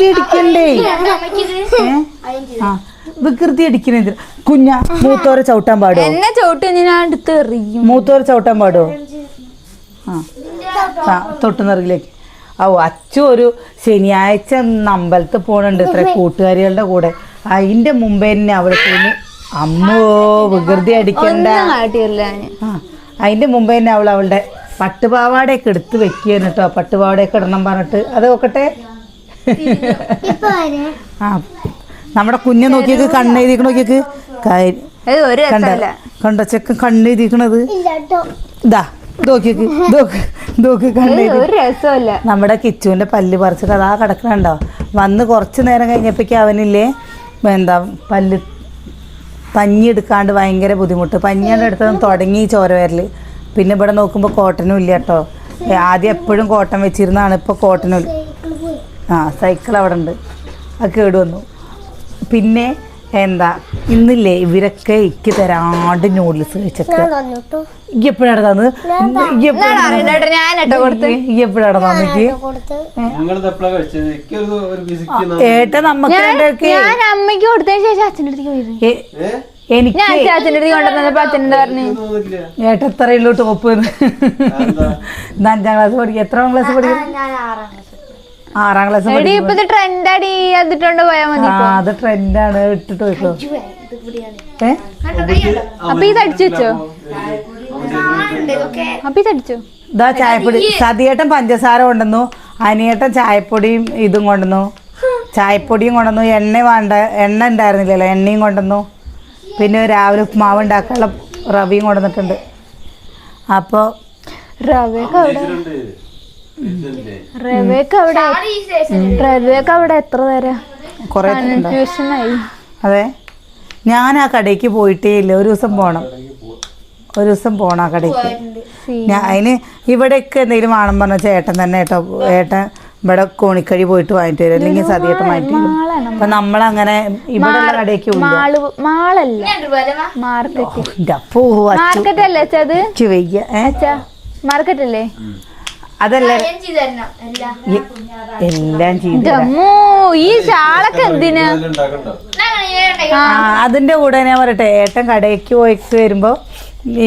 വികൃതി അടിക്കണ്ടേ? ആ വികൃതി അടിക്കണേ കുഞ്ഞ മൂത്തോരെ ചവിട്ടാൻ പാടോ എന്നെ ചവിട്ടി ഞാൻ അടുത്ത് എറിയും. മൂത്തോരെ ചവിട്ടാൻ പാടോ ആ ആ തൊട്ടുനിറകിലേക്ക് ഓ അച്ചു ഒരു ശനിയാഴ്ച അമ്പലത്ത് അമ്പലത്തിൽ പോണുണ്ട് ഇത്ര കൂട്ടുകാരികളുടെ കൂടെ. അതിന്റെ മുമ്പേ തന്നെ അവിടെ പോയി. അമ്മോ വികൃതി അടിക്കണ്ട. ഒന്നും കാട്ടിയില്ല ഞാൻ ആ അതിന്റെ മുമ്പേ തന്നെ അവൾ അവളുടെ പട്ടുപാവാടയൊക്കെ എടുത്ത് വെക്കുകയാണ് കേട്ടോ. പട്ടുപാവാടയൊക്കെ ഇടണം പറഞ്ഞിട്ട്. അത് നോക്കട്ടെ ആ നമ്മുടെ കുഞ്ഞെ നോക്കിയേക്ക് കണ്ണെഴുതിക്കണ നോക്കിയേക്ക്. കണ്ട? ചെക്കൻ കണ്ണെഴുതിക്കണത് ഇതാ നോക്കിയേക്ക് നോക്ക് കണ്ണെഴുതി നമ്മുടെ കിച്ചുവിന്റെ പല്ല് പറിച്ചിട്ട് അതാ കിടക്കണുണ്ടോ? വന്ന് കുറച്ച് നേരം കഴിഞ്ഞപ്പോഴേക്കും അവനില്ലേ എന്താ പല്ല് പഞ്ഞി എടുക്കാണ്ട് ഭയങ്കര ബുദ്ധിമുട്ട്. പഞ്ഞിയുടെ അടുത്ത് തുടങ്ങി ചോര വരൽ. പിന്നെ ഇവിടെ നോക്കുമ്പോൾ കോട്ടനും ഇല്ല കേട്ടോ. ആദ്യം എപ്പോഴും കോട്ടൺ വെച്ചിരുന്നാണ് ഇപ്പോൾ കോട്ടനും ഇല്ല. ആ സൈക്കിൾ അവിടെ ഉണ്ട് അത് കേട് വന്നു. പിന്നെ എന്താ ഇന്നില്ലേ ഇവരൊക്കെ ഇക്ക് തരാണ്ട് നൂഡിൽസ് കഴിച്ചൊക്കെ. ഈ എപ്പോഴാണ് തന്നത്? ഈ എപ്പോഴാണ് ഏട്ട നമുക്ക് അമ്മയ്ക്ക് കൊടുത്തതിന് ശേഷം അച്ഛന്റെ അടുത്തേക്ക് എനിക്ക് അച്ഛന്റെ കൊണ്ടുവന്നപ്പോ പറഞ്ഞു? തോന്നില്ല ഏട്ട എത്രയുള്ളൂ ടോപ്പ് അഞ്ചാം ക്ലാസ് പഠിക്കും എത്രാം ക്ലാസ് പഠിക്കും ആറാം ക്ലാസ് എടി ഇപ്പൊ ഇത് ട്രെൻഡാടി അതിട്ടോണ്ട് പോയാ മതി ആ അത് ട്രെൻഡാണ് ഇട്ടിട്ട് വെക്കോ ഏ? അപ്പൊ ഇത് അടിച്ചു വെച്ചോ? അപ്പൊ ഇത് അടിച്ചു? ഇതാ ചായപ്പൊടി. സതിയേട്ടൻ പഞ്ചസാര കൊണ്ടുവന്നു. അനിയേട്ടൻ ചായപ്പൊടിയും ഇതും കൊണ്ടുവന്നു. ചായപ്പൊടിയും കൊണ്ടുവന്നു. എണ്ണ വേണ്ട എണ്ണ ഉണ്ടായിരുന്നില്ലല്ലോ എണ്ണയും കൊണ്ടുവന്നു. പിന്നെ രാവിലെ ഉപ്മാവ് ഉണ്ടാക്കാനുള്ള റവിയും കൊണ്ടുവന്നിട്ടുണ്ട്. അപ്പോൾ റവയൊക്കെ അവിടെ. അവിടെ അവിടെ എത്ര കുറേ അതെ. ഞാൻ ആ കടയ്ക്ക് പോയിട്ടേ ഇല്ല. ഒരു ദിവസം പോണം. ഒരു ദിവസം പോണം ആ കടയ്ക്ക്. ഞാൻ അതിന് ഇവിടെയൊക്കെ എന്തെങ്കിലും വേണം പറഞ്ഞ ചേട്ടൻ തന്നെ കേട്ടോ ഏട്ടൻ ഇവിടെ കോണിക്കഴി പോയിട്ട് വാങ്ങിട്ട് വരും. അല്ലെങ്കിൽ സതിയേട്ടൻ വാങ്ങിട്ട് വരും. അപ്പൊ നമ്മളങ്ങനെ ഇവിടെ കടയ്ക്ക് മാർക്കറ്റ്. അല്ലേ മാർക്കറ്റ് അല്ലേ അതല്ല? എല്ലാം ചെയ്തു ഈ എന്തിനാ? അതിന്റെ കൂടെ ഞാൻ പറയട്ടെ ഏട്ടൻ കടയ്ക്ക് പോയിട്ട് വരുമ്പോ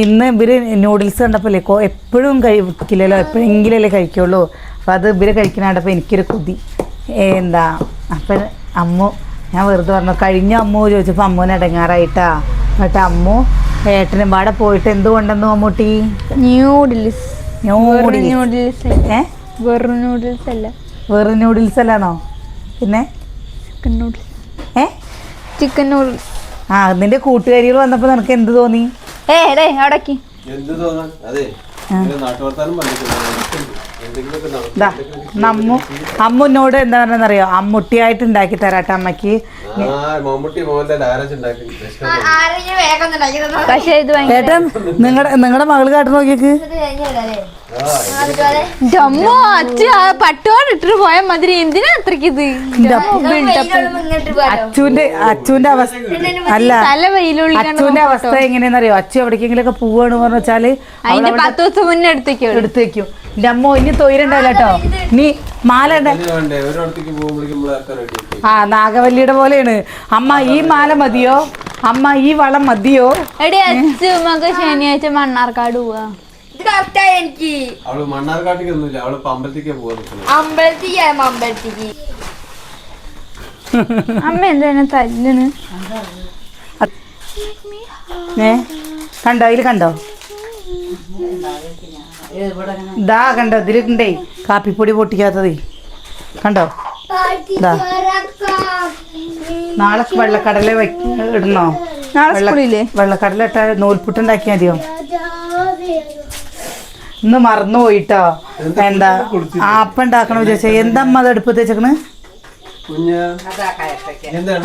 ഇന്ന് ഇവർ നൂഡിൽസ് കണ്ടപ്പോലെ എപ്പോഴും കഴിക്കില്ലല്ലോ എപ്പോഴെങ്കിലല്ലേ കഴിക്കുള്ളൂ. അപ്പൊ അത് ഇവർ കണ്ടപ്പോ എനിക്കൊരു കൊതി. എന്താ അപ്പൊ അമ്മു ഞാൻ വെറുതെ പറഞ്ഞു കഴിഞ്ഞ അമ്മു ചോദിച്ചപ്പോ അമ്മുവിന് ഇടങ്ങാറായിട്ടാ എന്നിട്ട് അമ്മു ഏട്ടനും പാടെ പോയിട്ട് എന്ത് മമ്മൂട്ടി അമ്മൂട്ടി? ന്യൂഡിൽസ് നൂഡിൽസ് ഏ? വെറും നൂഡിൽസ് അല്ല? വെറും നൂഡിൽസ് അല്ലാണോ പിന്നെ? ചിക്കൻ നൂഡിൽസ് ഏ? ചിക്കൻ നൂഡിൽസ് ആ നിന്റെ കൂട്ടുകാരികൾ വന്നപ്പോ നിനക്ക് എന്ത് തോന്നി? ഏ ഡേ അവിടേക്ക്. എന്ത് തോന്നാൻ? അതെ. നാട്ടുവർത്താനം നടക്കും നമ്മു അമ്മുന്നോട് എന്താ പറഞ്ഞറിയോ അമ്മുട്ടിയായിട്ട് ഉണ്ടാക്കി തരാട്ടെ അമ്മയ്ക്ക് പക്ഷെ ഇത് ഭയങ്കര ഏട്ടൻ നിങ്ങളുടെ നിങ്ങളുടെ മകൾ കാട്ടു നോക്കിയേക്ക്. ജമ്മു അച്ഛ ഇട്ടിട്ട് പോയാ മതി എന്തിനാ അത്രയ്ക്ക് ഇത്? അച്ചുവിന്റെ അച്ചുവിന്റെ അവസ്ഥ അല്ല തല വെയിലുള്ള അച്ചുവിന്റെ അവസ്ഥ എങ്ങനെയാണെന്നറിയോ? അച്ചു എവിടേക്കെങ്കിലും ഒക്കെ പോവാണ് പറഞ്ഞു വെച്ചാൽ അതിന്റെ പത്ത് ദിവസം മുന്നേ എടുത്തേക്കോ എടുത്തു വെക്കും എന്റെ അമ്മ ഇനി തൊയിരണ്ടല്ലോ കേട്ടോ. നീ മാല ആ നാഗവല്ലിയുടെ പോലെയാണ്. അമ്മ ഈ മാല മതിയോ? അമ്മ ഈ വളം മതിയോ? എടി ശനിയാഴ്ച മണ്ണാർക്കാട് പോവാ. എനിക്ക്. അവൾ മണ്ണാർക്കാട്ടേക്ക് ഒന്നുമില്ല അവൾ ഇപ്പൊ അമ്പലത്തേക്കാ പോവാൻ നിൽക്കുന്നത് അമ്പലത്തിക്ക് അമ്പലത്തിക്ക് അമ്മ എന്താണ് തല്ലിന് ഏ? കണ്ടോ? ഇതിൽ കണ്ടോ? ഇതാ കണ്ടോ ഇതിലുണ്ടേ കാപ്പിപ്പൊടി പൊട്ടിക്കാത്തത്. കണ്ടോ? നാളെ വെള്ളക്കടല ഇടണോ? വെള്ളക്കടല ഇട്ടാ നൂൽപുട്ടുണ്ടാക്കിയാൽ മതിയോ? ഇന്ന് മറന്നു പോയിട്ടോ. എന്താ ആപ്പ ഉണ്ടാക്കണ വിചാരിച്ച. എന്താ അമ്മ അത് അടുപ്പത്ത് വെച്ചേക്കണ്? കുഞ്ഞ. എന്താണ്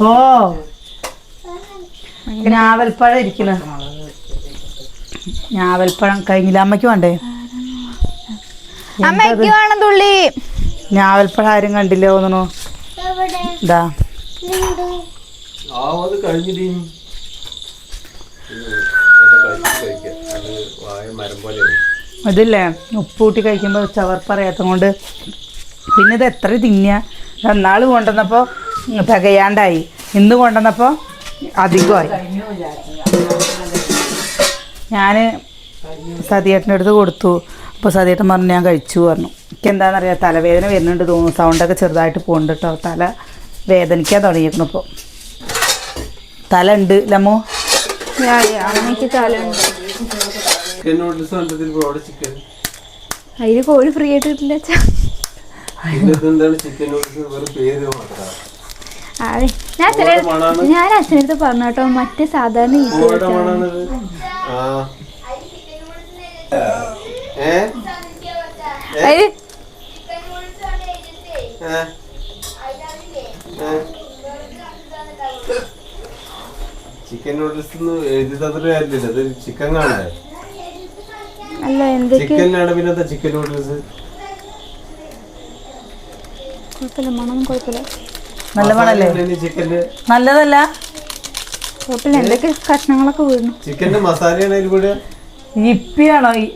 ഓ. ഞാവൽപ്പഴം ഇരിക്കണ. ഞാവൽപ്പഴം കഴിഞ്ഞില്ല അമ്മയ്ക്ക് വേണ്ടേ? അമ്മയ്ക്ക് വേണം തുള്ളി. ഞാവൽപ്പഴം ആരും കണ്ടില്ല തോന്നണു ഇതാ. അതില്ലേ ഇതില്ലേ ഉപ്പ് കൂട്ടി കഴിക്കുമ്പോൾ ചവർപ്പറിയാത്തത് കൊണ്ട് പിന്നെ ഇത് എത്ര തിന്നിയ? എന്നാൾ കൊണ്ടുവന്നപ്പോൾ തികയാണ്ടായി. ഇന്ന് കൊണ്ടുവന്നപ്പോൾ അധികമായി. ഞാൻ സതിയേട്ടന്റെ അടുത്ത് കൊടുത്തു. അപ്പോൾ സതിയേട്ടൻ പറഞ്ഞു ഞാൻ കഴിച്ചു പറഞ്ഞു. എനിക്ക് എന്താണെന്നറിയാം തലവേദന വരുന്നുണ്ട് തോന്നുന്നു. സൗണ്ടൊക്കെ ചെറുതായിട്ട് പോകുന്നുണ്ട് കേട്ടോ തല വേദനിക്കാൻ തുടങ്ങിയിരുന്നു ഇപ്പോൾ തല ഉണ്ട് ലമ്മോ അമ്മയ്ക്ക് കോഴി ഫ്രീ ആയിട്ട് കിട്ടില്ല അതെ ഞാൻ അച്ഛനെ. ഞാൻ അച്ഛനടുത്ത് പറഞ്ഞു കേട്ടോ മറ്റേ സാധാരണ? ചിക്കൻ നൂഡിൽസ് എഴുതി തന്നിട്ട് കാര്യമില്ല. ഇത് ചിക്കൻ കാണണ്ടേ അല്ല എന്തൊക്കെ? ചിക്കനിലാണ് പിന്നെ ചിക്കൻ നൂഡിൽസ്? കുഴപ്പമില്ല മണം കുഴപ്പമില്ല. നല്ല മണല്ലേ നല്ലതല്ല. എന്തൊക്കെ കഷ്ണങ്ങളൊക്കെ വീണു ചിക്കന്റെ മസാലയാണ് ഇപ്പിയാണോ ഈ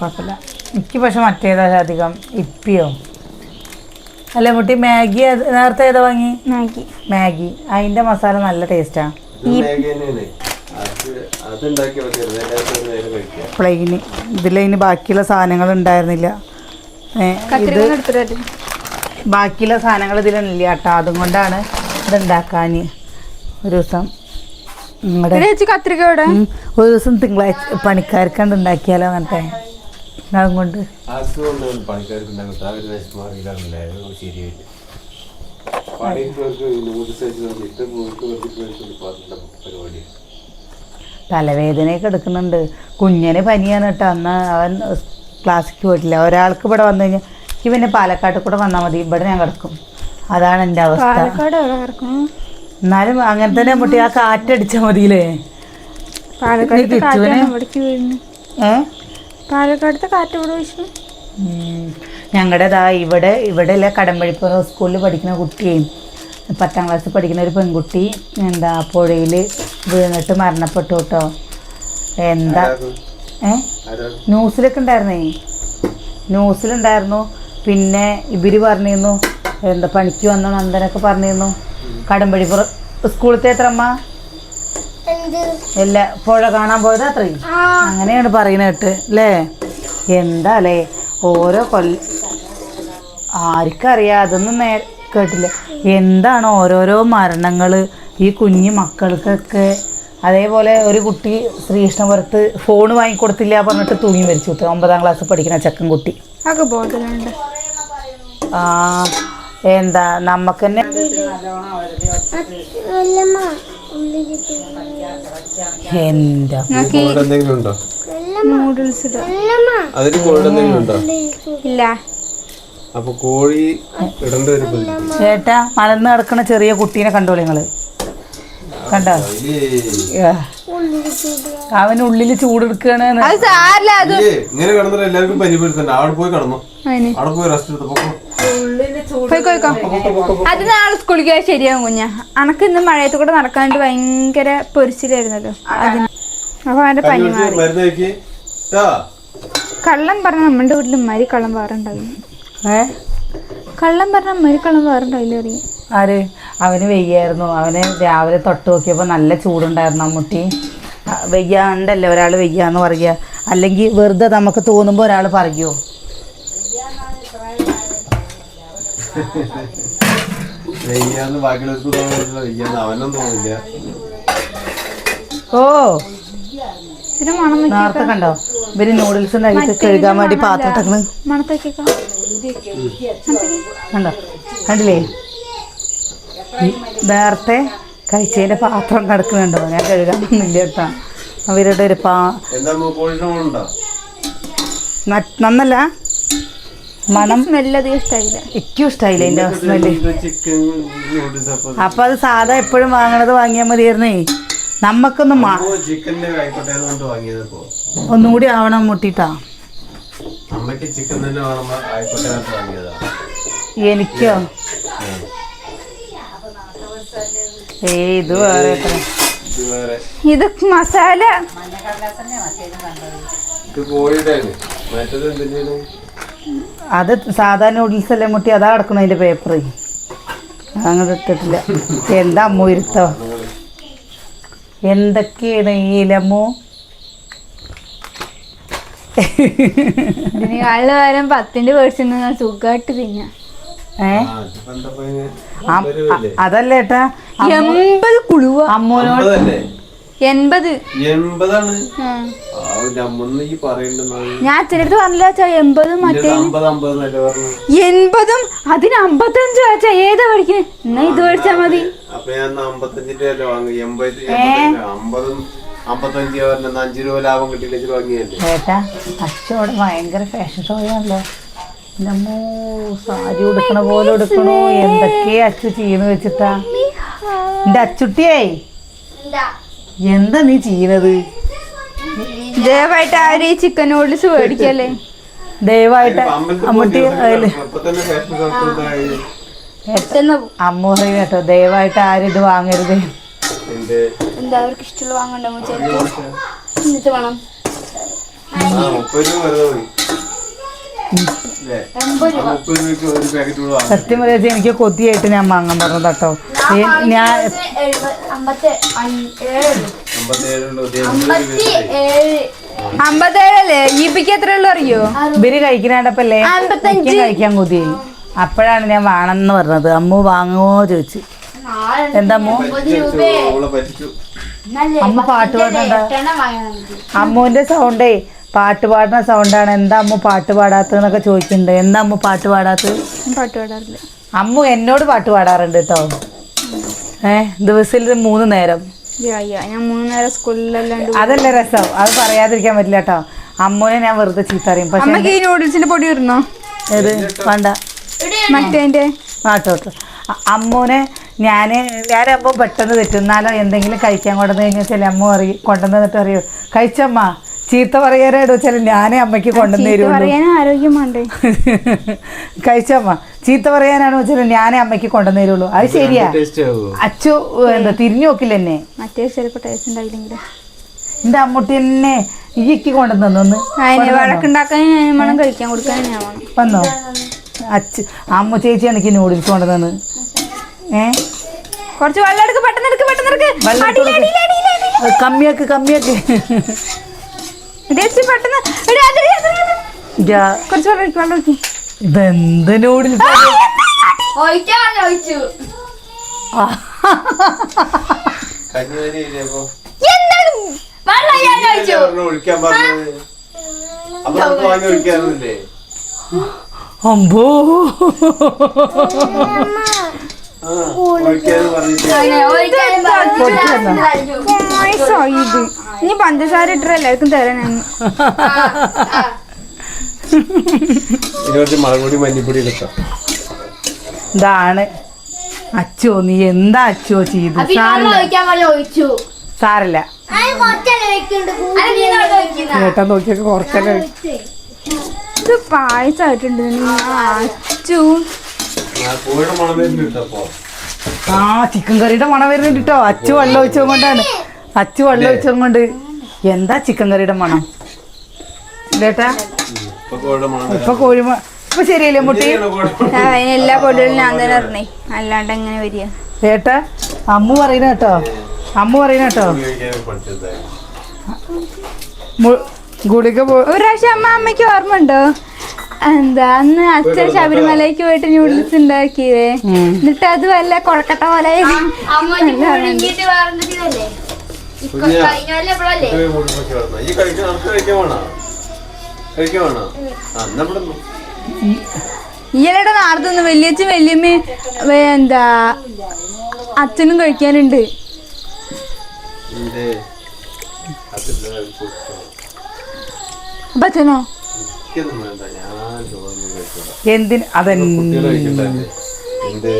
കുഴപ്പമില്ല എനിക്ക് പക്ഷെ മറ്റേതാ അധികം. ഇപ്പിയോ? അല്ല മുട്ടി മാഗി നേരത്തെ ഏതാ വാങ്ങി? മാഗി. മാഗി. അതിന്റെ മസാല നല്ല ടേസ്റ്റാ. പ്ലെയിന് ഇതിലതിന് ബാക്കിയുള്ള സാധനങ്ങൾ ഉണ്ടായിരുന്നില്ല. ഇത് ബാക്കിയുള്ള സാധനങ്ങൾ ഇതിലില്ല കേട്ടോ. അതും കൊണ്ടാണ് ഇതുണ്ടാക്കാൻ ഒരു ദിവസം കത്തിരിക്ക ഒരു ദിവസം തിങ്കളാഴ്ച പണിക്കാർക്ക് ഉണ്ടാക്കിയാലോ അങ്ങനത്തെ. അതും കൊണ്ട്. തലവേദനയൊക്കെ എടുക്കുന്നുണ്ട്. കുഞ്ഞനെ പനിയാണ് കേട്ടോ. അന്ന് അവൻ ക്ലാസ്സിക്ക് പോയിട്ടില്ല. ഒരാൾക്ക് ഇവിടെ വന്നു കഴിഞ്ഞാൽ എനിക്ക് പിന്നെ പാലക്കാട്ട് കൂടെ വന്നാൽ മതി. ഇവിടെ ഞാൻ കിടക്കും. അതാണ് എന്റെ അവസ്ഥ. എന്നാലും അങ്ങനെ തന്നെ മുട്ടി ആ കാറ്റടിച്ച മതിയില്ലേ? ഞങ്ങളുടെ ദാ ഇവിടെ ഇവിടെ അല്ലേ കടമ്പഴിപ്പുറ സ്കൂളിൽ പഠിക്കുന്ന കുട്ടിയും. പത്താം ക്ലാസ്സിൽ പഠിക്കുന്ന ഒരു പെൺകുട്ടി എന്താ പുഴയിൽ വീണിട്ട് മരണപ്പെട്ടു കേട്ടോ. എന്താ? ഏ? ന്യൂസിലൊക്കെ ഉണ്ടായിരുന്നേ? ന്യൂസിലുണ്ടായിരുന്നു. പിന്നെ ഇവർ പറഞ്ഞിരുന്നു എന്താ പണിക്ക് വന്ന നന്ദനൊക്കെ പറഞ്ഞിരുന്നു. കടമ്പഴിപ്പുറം സ്കൂളത്തെ എത്ര അമ്മ? ഇല്ല പുഴ കാണാൻ പോയത് അത്രയും അങ്ങനെയാണ് പറയുന്നത് കേട്ട് അല്ലേ എന്താ അല്ലേ ഓരോ കൊല്ല ആർക്കറിയാം അതൊന്നും നേ കേട്ടില്ല. എന്താണ് ഓരോരോ മരണങ്ങൾ ഈ കുഞ്ഞു മക്കൾക്കൊക്കെ അതേപോലെ ഒരു കുട്ടി ശ്രീകൃഷ്ണപുരത്ത് ഫോൺ വാങ്ങിക്കൊടുത്തില്ല പറഞ്ഞിട്ട് തൂങ്ങി മരിച്ചു വിട്ടു ഒമ്പതാം ക്ലാസ് പഠിക്കുന്ന ചെക്കൻ കുട്ടി. എന്താ നമുക്ക് തന്നെ എന്താ? നിങ്ങൾക്ക് എന്തെങ്കിലും ഉണ്ടോ? നൂഡിൽസ് ഇടുക അതിന് ഉണ്ടോ? ഇല്ല. അപ്പൊ കോഴി. ചേട്ടാ മലന്ന് കിടക്കുന്ന ചെറിയ കുട്ടീനെ കണ്ടോളി നിങ്ങൾ. കണ്ടോ. അവന് ഉള്ളിൽ ചൂടെടുക്കാണ് അത് സാരില്ല അത് ഇല്ലേ? ഇങ്ങനെ കിടന്നിട്ട് എല്ലാവർക്കും പരിപ്പെടുത്തണ്ട അവിടെ പോയി കിടന്നു. അവിടെ പോയി റെസ്റ്റ് എടുത്തപ്പോ അത് നാളെ സ്കൂളിൽ പോയാൽ ശരിയാവും കുഞ്ഞ. അനക്ക് ഇന്ന് മഴയത്ത് കൂടെ നടക്കാണ്ട് ഭയങ്കര പൊരിച്ചിലായിരുന്നല്ലോ. അതിന്. അപ്പൊ അവന്റെ പനി മാറി. കള്ളം പറഞ്ഞ നമ്മുടെ വീട്ടിൽ ഉമ്മാരി കള്ളം വേറുണ്ടാവില്ല. ഏ? കള്ളം പറഞ്ഞ ഉമ്മാരി കള്ളം വേറുണ്ടാവില്ല അറിയാം ആര്? അവന് വെയ്യായിരുന്നു. അവന് രാവിലെ തൊട്ട് നോക്കിയപ്പോൾ നല്ല ചൂടുണ്ടായിരുന്നു അമ്മുട്ടി വെയ്യാണ്ടല്ലേ ഒരാൾ വെയ്യാന്ന് പറയുക അല്ലെങ്കിൽ വെറുതെ നമുക്ക് തോന്നുമ്പോൾ ഒരാൾ പറയുമോ ഓ. നേരത്തെ കണ്ടോ? ഇവർ നൂഡിൽസ് ഉണ്ടാക്കി കഴുകാൻ വേണ്ടി പാത്രം കണ്ടോ? കണ്ടില്ലേ? നേരത്തെ കഴിച്ചതിന്റെ പാത്രം കിടക്കുന്നുണ്ടോ? ഞാൻ കഴുകാനൊന്നുമില്ല കേട്ടോ. അവരുടെ ഒരു പാ നന്നല്ല? മണം സ്മെല്ല് അധികം ഇഷ്ടമായില്ല എനിക്കും ഇഷ്ടമായില്ല അതിന്റെ സ്മെല്ല് അപ്പൊ അപ്പൊ അത് സാധാ എപ്പോഴും വാങ്ങണത് വാങ്ങിയാൽ മതിയായിരുന്നേ. നമ്മക്കൊന്നും ഒന്നുകൂടി ഒന്നും കൂടി ആവണം മുട്ടിട്ടാ. എനിക്കോ? ഏ ഇത് വേറെ മസാല. അത് സാധാരണ നൂഡിൽസ് അല്ലേ മുട്ടി അതാ കിടക്കണം അതിന്റെ പേപ്പർ അങ്ങോട്ട് ഇട്ടിട്ടില്ല. എന്താ അമ്മ ഇരുത്തോ? എന്തൊക്കെയാണ് ഈ ലമ്മു ഇതിന് കാളിൽ വരാൻ പത്തിന്റെ പേഴ്സ് സുഖമായിട്ട് തിന്ന. ഏ? അതല്ല ഏട്ടാ? എൺപത് കുളുവ. അമ്മോനോട് എൺപത്. എൺപതാണ്? ഞാൻ അച്ഛനടുത്ത് പറഞ്ഞില്ല അച്ഛാ എൺപതും മറ്റേ എൺപതും അതിന് അമ്പത്തഞ്ചു അച്ഛാ ഏതാ പഠിക്കുന്നത് എന്നാ ഇത് പഠിച്ചാ മതി. ഏട്ടാ അച്ഛനോട് ഭയങ്കര ഫാഷൻ ഷോ ആണല്ലോ. നമ്മോ സാരി ഉടുക്കണ പോലെ ഉടുക്കണോ. എന്തൊക്കെയാ അച്ചു ചെയ്യുന്ന വെച്ചിട്ടാ? എന്റെ അച്ചുട്ടിയേ എന്താ? എന്താ നീ ചെയ്യുന്നത് ദയവായിട്ട് ആരും ഈ ചിക്കൻ നൂഡിൽസ് മേടിക്കല്ലേ? ദയവായിട്ട് അമ്മട്ടി അമ്മ പറയും കേട്ടോ ദയവായിട്ട് ആരും ഇത് വാങ്ങരുത്? എന്താ? അവർക്ക് ഇഷ്ടമുള്ള വാങ്ങണ്ടോ എന്നിട്ട് വേണം. സത്യം പറയാ എനിക്ക് കൊതിയായിട്ട് ഞാൻ വാങ്ങാൻ പറഞ്ഞത് കേട്ടോ. ഞാൻ അമ്പത്തേഴല്ലേ? ഈപ്പിക്ക് എത്ര ഉള്ളു അറിയോ? ഇവർ കഴിക്കണപ്പല്ലേ അമ്പത്തഞ്ച്. കഴിക്കാൻ കൊതിയായി. അപ്പോഴാണ് ഞാൻ വേണമെന്ന് പറഞ്ഞത്. അമ്മു വാങ്ങുമോ ചോദിച്ചു. എന്തമ്മോ എന്താ അമ്മു? ഒമ്പത് രൂപ. ഓളെ പറ്റിച്ചു. അമ്മ പാട്ട് പാടണ്ട. അമ്മുവിന്റെ സൗണ്ടേ പാട്ട് പാടുന്ന സൗണ്ടാണ് എന്താ അമ്മ പാട്ട് പാടാത്തതെന്നൊക്കെ ചോദിക്കുന്നുണ്ട് എന്താ അമ്മ പാട്ട് പാടാത്തത്? പാട്ട് പാടാറില്ല. അമ്മു എന്നോട് പാട്ട് പാടാറുണ്ട് കേട്ടോ ഏ ദിവസത്തിൽ മൂന്ന് നേരം. ഞാൻ മൂന്ന് നേരം അതല്ല രസം. അത് പറയാതിരിക്കാൻ പറ്റില്ല കേട്ടോ അമ്മുനെ ഞാൻ വെറുതെ ചീത്ത അറിയും പക്ഷേ ഈ നൂഡിൽസിന്റെ പൊടി വരുന്നോ? ഏത്? വേണ്ട. മറ്റേന്റെ ആട്ടോട്ടോ അമ്മൂനെ ഞാൻ ഞാനപ്പോൾ പെട്ടെന്ന് തെറ്റും. എന്നാലോ എന്തെങ്കിലും കഴിക്കാൻ കൊണ്ടുവന്ന് കഴിഞ്ഞാൽ ചില അമ്മ അറിയും കൊണ്ടുവന്നിട്ട് അറിയോ കഴിച്ചമ്മ. ചീത്ത പറയാനായിട്ട് വെച്ചാൽ ഞാനേ അമ്മയ്ക്ക് കൊണ്ടുവന്ന് ചീത്ത തരുള്ളൂ. കഴിച്ചമ്മ ചീത്ത പറയാനാണ് വെച്ചാൽ ഞാനേ അമ്മയ്ക്ക് കൊണ്ടുവന്ന് തരുള്ളൂ. അത് ശരിയാ. അച്ചു എന്താ തിരിഞ്ഞു നോക്കില്ല എന്നെ? എന്റെ അമ്മൂട്ടി എന്നെ ഈക്ക് കൊണ്ടുവന്നു വന്നോ? അച്ചു അമ്മ ചേച്ചിയാണ് എനിക്ക് നൂഡിൽസ് കൊണ്ടുവന്നത് ഏ? കുറച്ച് വെള്ളം എടുക്ക് പെട്ടെന്ന് എടുക്ക് പെട്ടെന്ന് എടുക്ക്. കമ്മിയാക്ക് കമ്മിയാക്ക്. ചേച്ചി പെട്ടെന്ന് എടി, അതിൽ, അതിൽ, അതിൽ. ഇതാ, കുറച്ച് വെള്ളം ഒഴിക്ക് വെള്ളം ഒഴിക്ക്. ഇതെന്ത് നൂഡിൽസ് ഒഴിക്കാൻ ഒഴിച്ചു. കഞ്ഞി വരി ഇല്ലപ്പോ എന്താണ് വെള്ളം ഞാൻ ഒഴിച്ചു. ഒഴിക്കാൻ പറഞ്ഞത്. അപ്പൊ നമുക്ക് വാങ്ങി ഒഴിക്കാറില്ലേ? അമ്പോ. ഇത്. ഇനി പഞ്ചസാര ഇട്ട എല്ലാവർക്കും തരാനാണ് ഇതാണ്. അച്ചോ നീ എന്താ അച്ചോ ചെയ്ത്? ഒഴിക്കുന്ന ഏട്ടാ നോക്കിയൊക്കെ കുറച്ചല്ലേ ഇത് പായസമായിട്ടുണ്ട് അച്ചു. ആ ചിക്കൻ കറിയുടെ മണം വരുന്നുണ്ട് കേട്ടോ. അച്ചു വെള്ളം ഒഴിച്ചത് കൊണ്ടാണ്. അച്ചു വെള്ളം ഒഴിച്ചത് കൊണ്ട്. എന്താ ചിക്കൻ കറിയുടെ മണം? കേട്ടാ ഇപ്പൊ കോഴിയുടെ മണം ഇപ്പൊ കോഴി ഇപ്പൊ ശരിയല്ലേ മുട്ടി? എല്ലാ പൊടികളും ഞാൻ തന്നെ അറിഞ്ഞേ അല്ലാണ്ട് എങ്ങനെ വരിക? ഏട്ടാ അമ്മു പറയുന്ന കേട്ടോ. അമ്മു പറയുന്ന കേട്ടോ. ഗുളിക പോ ഒരു പ്രാവശ്യം അമ്മ അമ്മയ്ക്ക് ഓർമ്മ ഉണ്ടോ എന്താ അന്ന് അച്ഛൻ ശബരിമലയ്ക്ക് പോയിട്ട് ന്യൂഡിൽസ് ഉണ്ടാക്കിയേ. എന്നിട്ട് അത് വല്ല കൊഴക്കട്ട പോലെ ഇയാളുടെ നാടത്തൊന്നും വലിയച്ഛൻ വല്യമ്മയും എന്താ അച്ഛനും കഴിക്കാനുണ്ട്. എന്റെ എനിക്കൊന്നും വേണ്ട ഞാൻ എന്തിന്? അതന്നെ കുട്ടികൾ കഴിക്കണ്ടേ എന്ത്?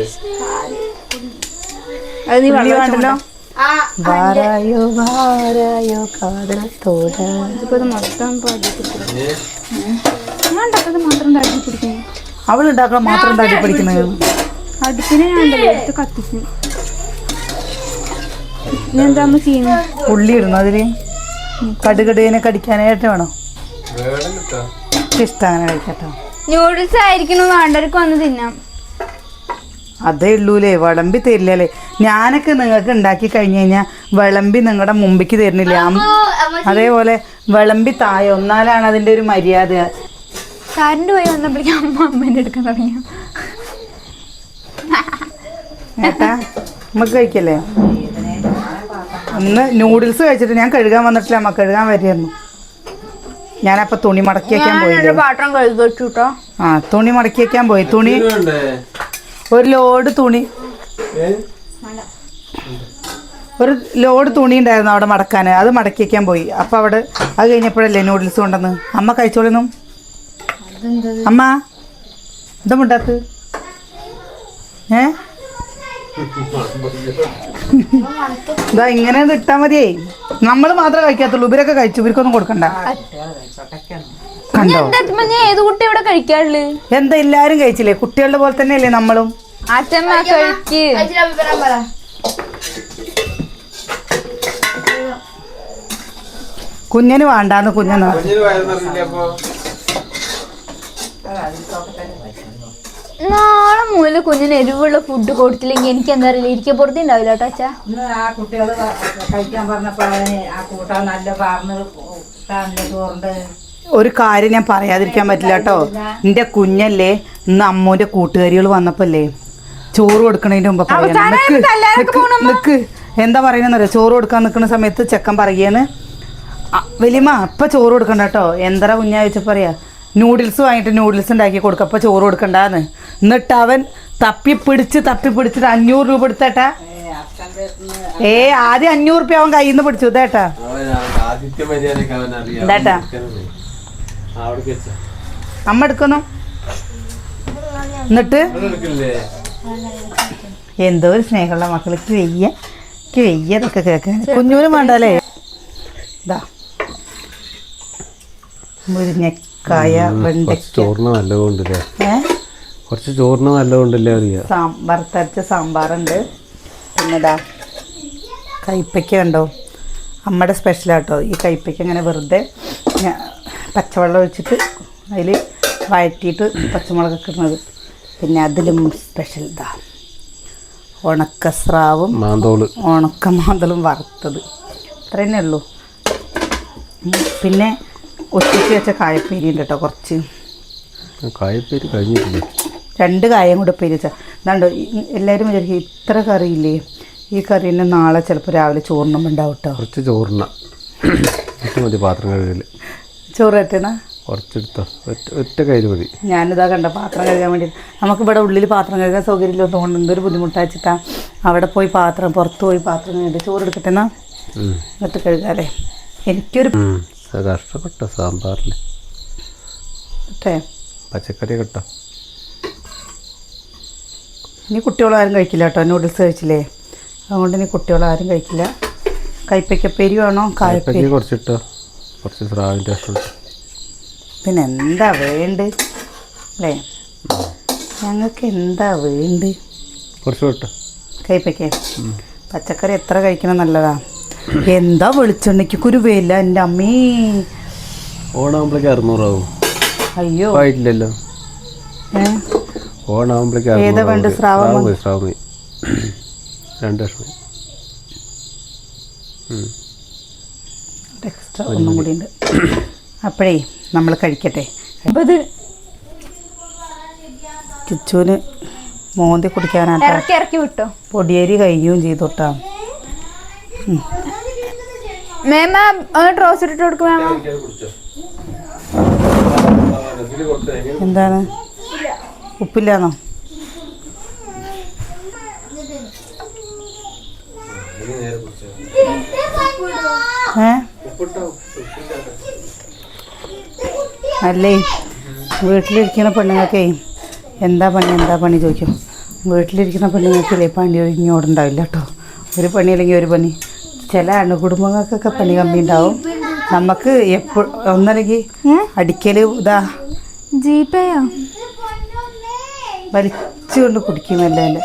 അത് നീ പുള്ളി വേണ്ടല്ലോ? ആ വാരായോ വാരായോ കാതലത്തോട ഇതിപ്പോ ഇത് മൊത്തം പാടി ഏ? ഞാൻ മാത്രം തട്ടി പിടിക്കുന്നു അവൾ ഉണ്ടാക്കണം മാത്രം തടി പഠിക്കുന്നത് അടുപ്പിനെ ഞാൻ ഉണ്ടല്ലോ എടുത്ത് കത്തിക്കും. ഇനി എന്താ ചെയ്യുന്നത്? ഉള്ളി ഇടണം അതിൽ കടുകടുകിനെ കടിക്കാനായിട്ട് വേണോ? വേണം കിട്ടാ ഇഷ്ടം അങ്ങനെ കഴിക്കട്ടോ. നൂഡിൽസ് ആയിരിക്കണം വേണ്ടവർക്ക് വന്ന് തിന്നാം. അതേ ഉള്ളൂലേ വിളമ്പി തരില്ലല്ലേ. ഞാനൊക്കെ നിങ്ങൾക്ക് ഉണ്ടാക്കി കഴിഞ്ഞു കഴിഞ്ഞാൽ വിളമ്പി നിങ്ങളുടെ മുമ്പിക്ക് തരുന്നില്ല? അതേപോലെ വിളമ്പി തായ ഒന്നാലാണ് അതിന്റെ ഒരു മര്യാദ. കറണ്ട് പോയി വന്നപ്പോഴേക്കും അമ്മ അമ്മേന്റെ എടുക്കാൻ തുടങ്ങിയ ഏട്ടാ നമുക്ക് കഴിക്കല്ലേ? ഒന്ന് നൂഡിൽസ് കഴിച്ചിട്ട് ഞാൻ കഴുകാൻ വന്നിട്ടില്ല അമ്മ കഴുകാൻ വരികയായിരുന്നു. ഞാനപ്പോൾ തുണി മടക്കി വെക്കാൻ പോയി പാത്രം കഴുകി ആ തുണി മടക്കി വെക്കാൻ പോയി. തുണി ഒരു ലോഡ് തുണി. ഒരു ലോഡ് തുണി ഉണ്ടായിരുന്നു അവിടെ മടക്കാൻ. അത് മടക്കി വെക്കാൻ പോയി. അപ്പൊ അവിടെ അത് കഴിഞ്ഞപ്പോഴല്ലേ നൂഡിൽസ് കൊണ്ടെന്ന് അമ്മ കഴിച്ചോളുന്നു? അമ്മ എന്താ മുണ്ടാത്ത് ഏ? ഇതാ ഇങ്ങനെ ഇട്ടാ മതിയേ. നമ്മൾ മാത്രമേ കഴിക്കാത്തുള്ളൂ. ഇവരൊക്കെ കഴിച്ചു. ഇവർക്കൊന്നും കൊടുക്കണ്ട. കണ്ടോ? എന്താ ഞാൻ ഏത് കുട്ടി ഇവിടെ കഴിക്കാറുള്ളു? എന്താ എല്ലാരും കഴിച്ചില്ലേ? കുട്ടികളുടെ പോലെ തന്നെ അല്ലേ നമ്മളും അച്ഛമ്മ കഴിക്ക്. കുഞ്ഞിന് വേണ്ടാന്ന് കുഞ്ഞെന്ന് പറഞ്ഞു നാളെ മുതൽ കുഞ്ഞിന് എരിവുള്ള ഫുഡ് കൊടുത്തില്ലെങ്കിൽ എനിക്ക് എന്താ അറിയില്ല. ഇരിക്കാൻ പുറത്തേ ഉണ്ടാവില്ല കേട്ടോ അച്ഛാ. ആ കുട്ടികൾ കഴിക്കാൻ പറഞ്ഞപ്പോ ആ കൂട്ടാൻ നല്ല പാർന്ന് ചോറുണ്ട്. ഒരു കാര്യം ഞാൻ പറയാതിരിക്കാൻ പറ്റില്ല കേട്ടോ. എന്റെ കുഞ്ഞല്ലേ ഇന്ന് അമ്മൂന്റെ കൂട്ടുകാരികൾ വന്നപ്പോല്ലേ ചോറ് കൊടുക്കണതിന്റെ മുമ്പ്. നിക്ക്, എന്താ നിക്ക്, എന്താ പറയുന്നറിയോ ചോറ് കൊടുക്കാൻ നിൽക്കുന്ന സമയത്ത് ചെക്കൻ പറയാണ് വലിയമ്മ അപ്പൊ ചോറ് കൊടുക്കണ്ട കേട്ടോ. എന്താ കുഞ്ഞാ ചോദിച്ചപ്പോ പറയാ നൂഡിൽസ് വാങ്ങിയിട്ട് നൂഡിൽസ് ഉണ്ടാക്കി കൊടുക്കുക അപ്പോൾ ചോറ് കൊടുക്കണ്ടാന്ന്. എന്നിട്ട് അവൻ തപ്പി പിടിച്ച് തപ്പി പിടിച്ചിട്ട് അഞ്ഞൂറ് രൂപ എടുത്തേട്ടാ ഏ ആദ്യം അഞ്ഞൂറ് രൂപ അവൻ കയ്യിൽ നിന്ന് പിടിച്ചു ഇതേട്ടാ ഇതേട്ടാ അമ്മ എടുക്കുന്നു. എന്നിട്ട്? എന്തോ ഒരു സ്നേഹമുള്ള മക്കൾക്ക് വെയ്യ. എനിക്ക് വെയ്യ ഇതൊക്കെ കേൾക്കാൻ. കുഞ്ഞൂരും വേണ്ടല്ലേ? ഇതാ. മുരിങ്ങക്കായ വെണ്ടയ്ക്ക. ചോറിന് നല്ലതുകൊണ്ടല്ലേ? ഏ? കുറച്ച് ചോറിന് നല്ലതുകൊണ്ടല്ലേ അറിയാം? വറുത്തരച്ച സാമ്പാറുണ്ട്. പിന്നെടാ കയ്പ്പയ്ക്ക ഉണ്ടോ അമ്മയുടെ സ്പെഷ്യലാട്ടോ ഈ കയ്പ്പയ്ക്ക ഇങ്ങനെ വെറുതെ പച്ചവെള്ളം ഒഴിച്ചിട്ട് അതിൽ വഴറ്റിയിട്ട് പച്ചമുളകൊക്കെ ഇടുന്നത്. പിന്നെ അതിലും സ്പെഷ്യൽ ഇതാ ഉണക്കസ്രാവും മാന്തോൾ. ഉണക്ക മാന്തളും വറുത്തത്. അത്ര തന്നെ ഉള്ളൂ പിന്നെ ഒത്തിരി വെച്ച കായപ്പേരി ഉണ്ട് കേട്ടോ കുറച്ച്. കായപ്പേരി കഴിഞ്ഞിട്ടില്ലേ? രണ്ട് കായം കൂടെ ഉപ്പേരി വെച്ചാൽ എന്താണ്ടോ എല്ലാവരും വിചാരിക്കും ഇത്ര കറിയില്ലേ? ഈ കറി തന്നെ നാളെ ചിലപ്പോൾ രാവിലെ ചോറിനും ഉണ്ടാവും കേട്ടോ കുറച്ച് ചോറിന. മതി പാത്രം കഴുകൽ. ചോറ് കുറച്ചെടുത്തോ. ഒറ്റ ഒറ്റ കയ്യിൽ മതി. ഞാനിതാ കണ്ട പാത്രം കഴുകാൻ വേണ്ടി. നമുക്ക് ഇവിടെ ഉള്ളിൽ പാത്രം കഴുകാൻ സൗകര്യമില്ലാത്തതുകൊണ്ട് എന്തൊരു ബുദ്ധിമുട്ടാച്ചിട്ടാ അവിടെ പോയി പാത്രം പുറത്ത് പോയി പാത്രം കഴുകി ചോറ് എടുക്കട്ടെ എന്നാ ഉം. എന്നിട്ട് കഴുകാല്ലേ? എനിക്കൊരു കഷ്ടപ്പെട്ടോ സാമ്പാറിൽ ഇട്ടേ പച്ചക്കറി കേട്ടോ? ഇനി കുട്ടികളാരും കഴിക്കില്ല കേട്ടോ നൂഡിൽസ് കഴിച്ചില്ലേ? അതുകൊണ്ട് ഇനി കുട്ടികളാരും കഴിക്കില്ല. കൈപ്പയ്ക്കപ്പേരി വേണോ? കായപ്പേരി. കുറച്ചിട്ടോ? കുറച്ച് സ്രാവിന്റെ പിന്നെ എന്താ വേണ്ട അല്ലേ? ഞങ്ങൾക്ക് എന്താ വേണ്ട കുറച്ച് കേട്ടോ കൈപ്പയ്ക്ക പച്ചക്കറി എത്ര കഴിക്കണം നല്ലതാ? എന്താ വെളിച്ചെണ്ണയ്ക്ക് കുരുവയില്ല എന്റെ അമ്മേ. ഓണാകുമ്പോഴേക്ക് അറുന്നൂറാവും. അയ്യോ. ആയിട്ടില്ലല്ലോ ഓണാകുമ്പോഴേക്ക് ഏതാ. രണ്ട് എക്സ്ട്രാ ഒന്നും കൂടി ഉണ്ട് അപ്പോഴേ നമ്മൾ കഴിക്കട്ടെ. അപ്പൊ ഇത് കിച്ചുവിന് മോന്തി കുടിക്കാനാട്ടോ ഇറക്കി ഇറക്കി വിട്ടോ? പൊടിയേരി കഴിയുകയും ചെയ്തോട്ടാ ഇട്ട് എന്താണ്? ഉപ്പില്ലാന്നോ? ഏ? അല്ലേ? വീട്ടിലിരിക്കുന്ന പെണ്ണുങ്ങൾക്കേ എന്താ പണി എന്താ പണി ചോദിക്കും. വീട്ടിലിരിക്കുന്ന പെണ്ണുങ്ങൾക്കില്ലേ പണി ഒഴിഞ്ഞോടുണ്ടാവില്ല കേട്ടോ ഒരു പണി അല്ലെങ്കിൽ ഒരു പണി. ചില അണുകുടുംബങ്ങൾക്കൊക്കെ പണി കമ്മി ഉണ്ടാവും നമുക്ക് എപ്പോൾ ഒന്നല്ലെങ്കിൽ അടിക്കൽ ഇതാ. ജീപ്പയോ? വലിച്ചുകൊണ്ട് കുടിക്കും എല്ലാം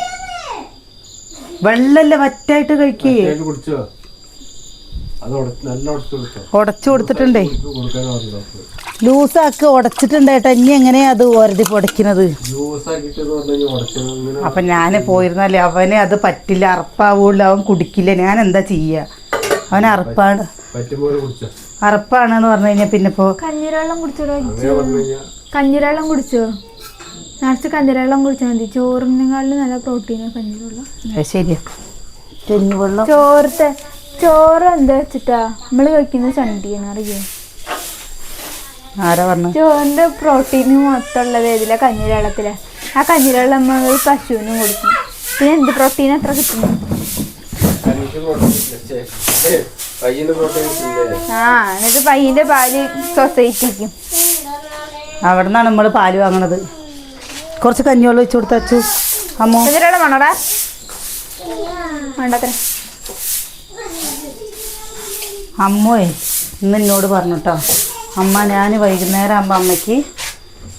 വെള്ളല്ലേ വറ്റായിട്ട് കഴിക്കേ? കുടിച്ചോ? ഉടച്ചു കൊടുത്തോ? ഉടച്ചു കൊടുത്തിട്ടുണ്ടേ. ലൂസാക്കി ഉടച്ചിട്ടുണ്ട് ഏട്ടാ. ഇനി എങ്ങനെയാ അത് ഒരതി പൊടയ്ക്കുന്നത് അപ്പൊ ഞാൻ പോയിരുന്നല്ലേ. അവന് അത് പറ്റില്ല. അറപ്പാവുള്ളൂ അവൻ കുടിക്കില്ല. ഞാൻ എന്താ ചെയ്യുക അവൻ അറപ്പാണ്. അറപ്പാണെന്ന് പറഞ്ഞു കഴിഞ്ഞാൽ പിന്നെ ഇപ്പോ കഞ്ഞിരവെള്ളം കുടിച്ചോ കഞ്ഞിരവെള്ളം കുടിച്ചോ? നിറച്ച് കഞ്ഞിരവെള്ളം കുടിച്ചാൽ മതി. ചോറിനെക്കാളും നല്ല പ്രോട്ടീനാണ് കഞ്ഞിരവെള്ളം ശരിയാ. ചോറത്തെ ചോറ് എന്താ വെച്ചിട്ടാ? നമ്മൾ കഴിക്കുന്ന ചണ്ടിയാണ് അറിയോ? ആരാ പറഞ്ഞു? ചോറിന്റെ പ്രോട്ടീൻ മൊത്തമുള്ളത് ഏതിലാ? കഞ്ഞിരവെള്ളത്തിലാ ആ കഞ്ഞിരവെള്ളം നമ്മൾ പശുവിനും കൊടുക്കും. പിന്നെ എന്ത് പ്രോട്ടീൻ എത്ര കിട്ടുന്നു? ആ എന്നിട്ട് പയ്യന്റെ പാൽ സൊസൈറ്റിക്കും. അവിടെ നിന്നാണ് നമ്മൾ പാൽ വാങ്ങണത്. കുറച്ച് കഞ്ഞിവെള്ളം വെച്ച് കൊടുത്തു അമ്മ. അമ്മോ കഞ്ഞിരവെള്ളം വേണോടാ വേണ്ടത്ര അമ്മോയെ ഇന്ന് എന്നോട് പറഞ്ഞു കേട്ടോ അമ്മ ഞാൻ വൈകുന്നേരം ആകുമ്പോൾ അമ്മയ്ക്ക്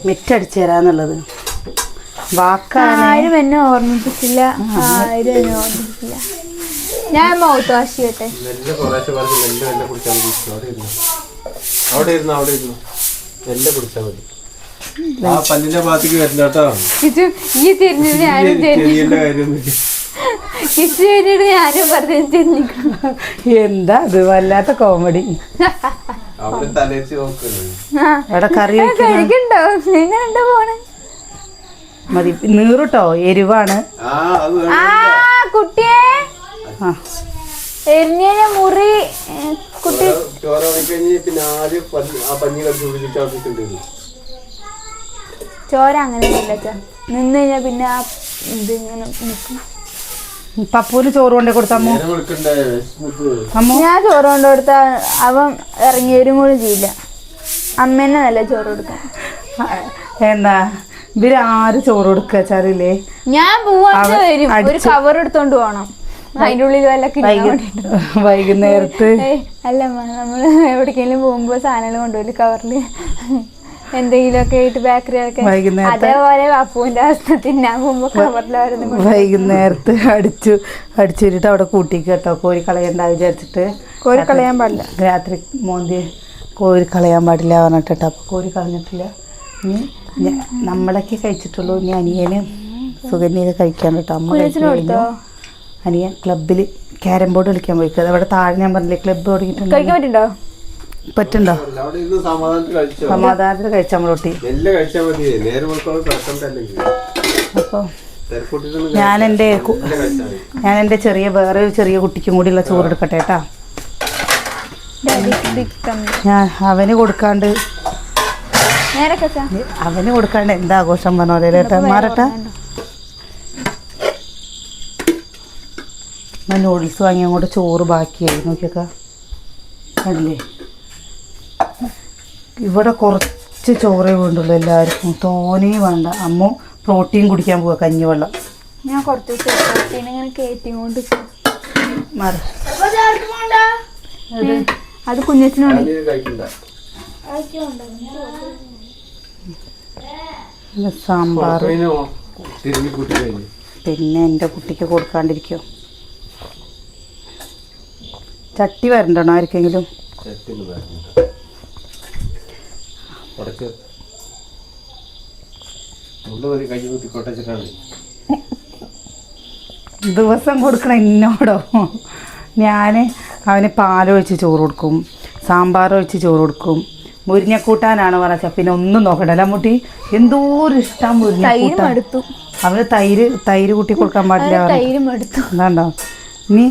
മിറ്റടിച്ചു തരാന്നുള്ളത്. വാക്കാണ്. ആരും എന്നെ ഓർമ്മിപ്പിച്ചില്ല. ആരും എന്നെ ഓർമ്മിപ്പിച്ചില്ല. ഞാൻ മൗത്ത് വാഷ് ചെയ്യട്ടെ ഈ തിരിഞ്ഞത് ഞാനും തിരിഞ്ഞു. കിസ് ഞാനും എന്താ അത് വല്ലാത്ത കോമഡി അവിടെ കറി പോണേ. മതി. നീറുട്ടോ എരിവാണ്. ആ അത് ആ കുട്ടിയെ. എരിഞ്ഞ മുറി. കുട്ടി. ചോര കഴിഞ്ഞ് പിന്നെ ആദ്യം ആ പഞ്ഞി കടിച്ചു പിടിച്ചിട്ട് ചോര അങ്ങനെ നിന്ന് കഴിഞ്ഞാൽ പിന്നെ ആ ഇതിങ്ങനെ ഇങ്ങനെ നിൽക്കും പപ്പൂന് ചോറ് കൊണ്ടേ കൊടുത്തമ്മോ. അമ്മോ. ഞാൻ ചോറ് കൊണ്ട് കൊടുത്ത അവൻ ഇറങ്ങിയവരും കൂടി ചെയ്യില്ല. അമ്മേനെ നല്ല ചോറ് കൊടുക്കാൻ. ആ, എന്താ? ഇവർ ആര് ചോറ് കൊടുക്കുക വെച്ചാലില്ലേ ഞാൻ അവൻ വരും. ഒരു കവർ എടുത്തോണ്ട് പോണം. അതിന്റെ ഉള്ളിൽ വല്ല വൈകുന്നേരത്ത്. അല്ല അല്ലമ്മ നമ്മൾ എവിടേക്കെങ്കിലും പോകുമ്പോ സാധനങ്ങൾ കൊണ്ടുപോയി കവറിൽ എന്തെങ്കിലുമൊക്കെ ആയിട്ട് ബേക്കറിയൊക്കെ അതേപോലെ അപ്പൂന്റെ അവസ്ഥ തിന്നാൻ പോകുമ്പോ കവറിലായിരുന്നു വൈകുന്നേരത്ത് അടിച്ചു അടിച്ചിട്ട് അവിടെ കൂട്ടിക്ക് കേട്ടോ കോരി കളയണ്ടാ വിചാരിച്ചിട്ട്. കോരി കളയാൻ പാടില്ല. രാത്രി മോന്തി കോരി കളയാൻ പാടില്ല പറഞ്ഞിട്ട് അപ്പോൾ കോരി കളഞ്ഞിട്ടില്ല. ഇനി നമ്മളൊക്കെ കഴിച്ചിട്ടുള്ളൂ. ഇനി അനിയന് സുഗന്യൊക്കെ കഴിക്കാൻ കേട്ടോ. അമ്മ കഴിച്ചു അനിയൻ ക്ലബ്ബിൽ ക്യാരം ബോർഡ് കളിക്കാൻ പോയിക്കത് അവിടെ താഴെ ഞാൻ പറഞ്ഞില്ലേ ക്ലബ്ബ് തുടങ്ങിയിട്ടുണ്ട്. കഴിക്കാൻ പറ്റുണ്ടോ? പറ്റുണ്ടോ? സമാധാനത്തിൽ കഴിച്ചോ? സമാധാനത്തിൽ കഴിച്ചാൽ കിടക്കണ്ടല്ലെങ്കിൽ അപ്പോൾ ഞാൻ എന്റെ ഞാൻ എന്റെ ചെറിയ വേറെ ഒരു ചെറിയ കുട്ടിക്കും കൂടിയുള്ള ചോറ് എടുക്കട്ടെ കേട്ടാ? ഞാൻ അവന് കൊടുക്കാണ്ട് നേരെ കച്ചാ അവന് കൊടുക്കാണ്ട് എന്താ ആഘോഷം പറഞ്ഞ പോലെ കേട്ടാ ഞാൻ നൂഡിൽസ് വാങ്ങി അങ്ങോട്ട് ചോറ് ബാക്കിയായി. നോക്കിയൊക്കെ. അല്ലേ ഇവിടെ കുറച്ച് ചോറേ വേണ്ടുള്ളൂ എല്ലാവർക്കും. തോനേ വേണ്ട. അമ്മ പ്രോട്ടീൻ കുടിക്കാൻ പോവുക കഞ്ഞിവെള്ളം ഞാൻ കുറച്ച് പ്രോട്ടീൻ ഇങ്ങനെ കയറ്റിക്കൊണ്ട് മാറ. അത് കുഞ്ഞച്ചനാണ് സാമ്പാർ. പിന്നെ എന്റെ കുട്ടിക്ക് കൊടുക്കാണ്ടിരിക്കോ. ചട്ടി വരണ്ടോ ആർക്കെങ്കിലും? ചട്ടി വരുന്നുണ്ട് ഉടച്ച് ഉള്ളതൊരു കൈ കുത്തി കൊട്ടച്ചിട്ടാണ്. ദിവസം കൊടുക്കണ എന്നോടോ? ഞാൻ അവന് പാലൊഴിച്ച് ചോറ് കൊടുക്കും സാമ്പാർ ഒഴിച്ച് ചോറ് കൊടുക്കും. മുരിഞ്ഞക്കൂട്ടാനാണ് പറഞ്ഞാൽ പിന്നെ ഒന്നും നോക്കണ്ട. അല്ല മുട്ടി എന്തോ ഒരു ഇഷ്ടം തൈര് മുരിഞ്ഞക്കൂട്ടാൻ അവന് തൈര് തൈര് കൂട്ടി കൊടുക്കാൻ പാടില്ല എന്താണ്ടോ ഇനി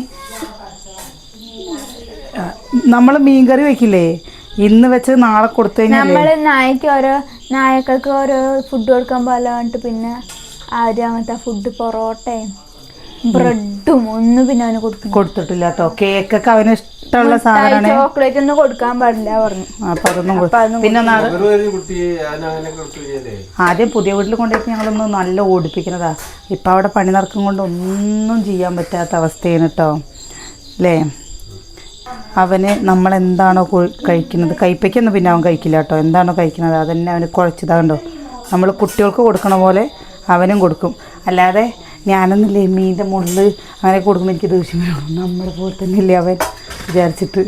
നമ്മൾ മീൻകറി വെക്കില്ലേ? ഇന്ന് വെച്ച് നാളെ കൊടുത്തു നമ്മൾ നമ്മൾ നായക്ക് ഓരോ നായക്കൾക്ക് ഓരോ ഫുഡ് കൊടുക്കാൻ പോലെ പറഞ്ഞിട്ട് പിന്നെ ആര് അങ്ങനത്തെ ഫുഡ് പൊറോട്ടയും ബ്രെഡും ഒന്നും പിന്നെ അവന് കൊടുക്കും കൊടുത്തിട്ടില്ല കേട്ടോ കേക്കൊക്കെ അവന് ഇഷ്ടമുള്ള സാധനമാണ് ചോക്ലേറ്റ് ഒന്നും കൊടുക്കാൻ പാടില്ല പറഞ്ഞു. അപ്പൊ അതൊന്നും കൊടു- അതൊന്നും പിന്നെ നാളെ ഒരു ഒരു കുട്ടി ഞാൻ അങ്ങനെ കൊടുത്തു കഴിഞ്ഞാലേ. ആദ്യം പുതിയ വീട്ടിൽ കൊണ്ടുപോയിട്ട് ഞങ്ങളൊന്ന് നല്ല ഓടിപ്പിക്കുന്നതാ. ഇപ്പം അവിടെ പണി നടക്കും കൊണ്ട് ഒന്നും ചെയ്യാൻ പറ്റാത്ത അവസ്ഥയാണ് കേട്ടോ അല്ലേ അവന് നമ്മൾ എന്താണോ കഴിക്കുന്നത്. കൈപ്പയ്ക്കൊന്നും പിന്നെ അവൻ കഴിക്കില്ല കേട്ടോ. എന്താണോ കഴിക്കുന്നത് അതന്നെ അവന് കുഴച്ചതാ കണ്ടോ. നമ്മൾ കുട്ടികൾക്ക് കൊടുക്കണ പോലെ അവനും കൊടുക്കും. അല്ലാതെ ഞാനൊന്നുമില്ലേ മീന്റെ മുള്ളിൽ അങ്ങനെ കൊടുക്കുമ്പോൾ എനിക്ക് ദേഷ്യം വരും. നമ്മളെ പോലെ തന്നെ ഇല്ലേ അവൻ? വിചാരിച്ചിട്ട്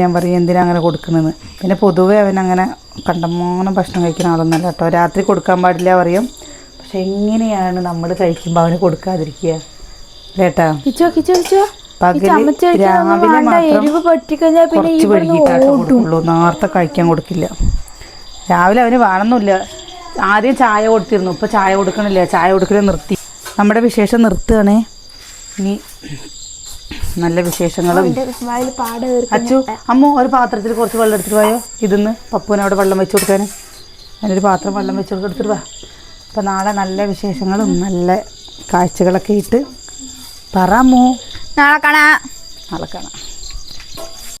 ഞാൻ പറയും എന്തിനാ അങ്ങനെ കൊടുക്കുന്നതെന്ന്? പിന്നെ പൊതുവേ അവൻ അങ്ങനെ കണ്ടമാനം ഭക്ഷണം കഴിക്കുന്ന ആളൊന്നല്ല കേട്ടോ. രാത്രി കൊടുക്കാൻ പാടില്ല പറയും. പക്ഷെ എങ്ങനെയാണ് നമ്മൾ കഴിക്കുമ്പോൾ അവന് കൊടുക്കാതിരിക്കുക? കേട്ടാ? കിച്ചോ കിച്ചോ കിച്ചോ. പകൽ രാവിലെ മാത്രം പിന്നെ കുറച്ച് കൊടുക്കുള്ളൂ. നേരത്തെ കഴിക്കാൻ കൊടുക്കില്ല. രാവിലെ അവന് വേണമെന്നില്ല. ആദ്യം ചായ കൊടുത്തിരുന്നു. ഇപ്പൊ ചായ കൊടുക്കണില്ല. ചായ കൊടുക്കൽ നിർത്തി. നമ്മുടെ വിശേഷം നിർത്തുകയാണേ. ഇനി നല്ല വിശേഷങ്ങളും അച്ചു അമ്മ ഒരു പാത്രത്തിൽ കുറച്ച് വെള്ളം എടുത്തിട്ട് പോയോ ഇതിന്ന് പപ്പുവിന് അവിടെ വെള്ളം വെച്ച് കൊടുക്കാൻ. അതിനൊരു പാത്രം വെള്ളം വെച്ച് എടുത്തിട്ട് വാ. അപ്പം നാളെ നല്ല വിശേഷങ്ങളും നല്ല കാഴ്ചകളൊക്കെ ഇട്ട് പറ അമ്മു. നാളെ കാണാം. നാളെ കാണാം.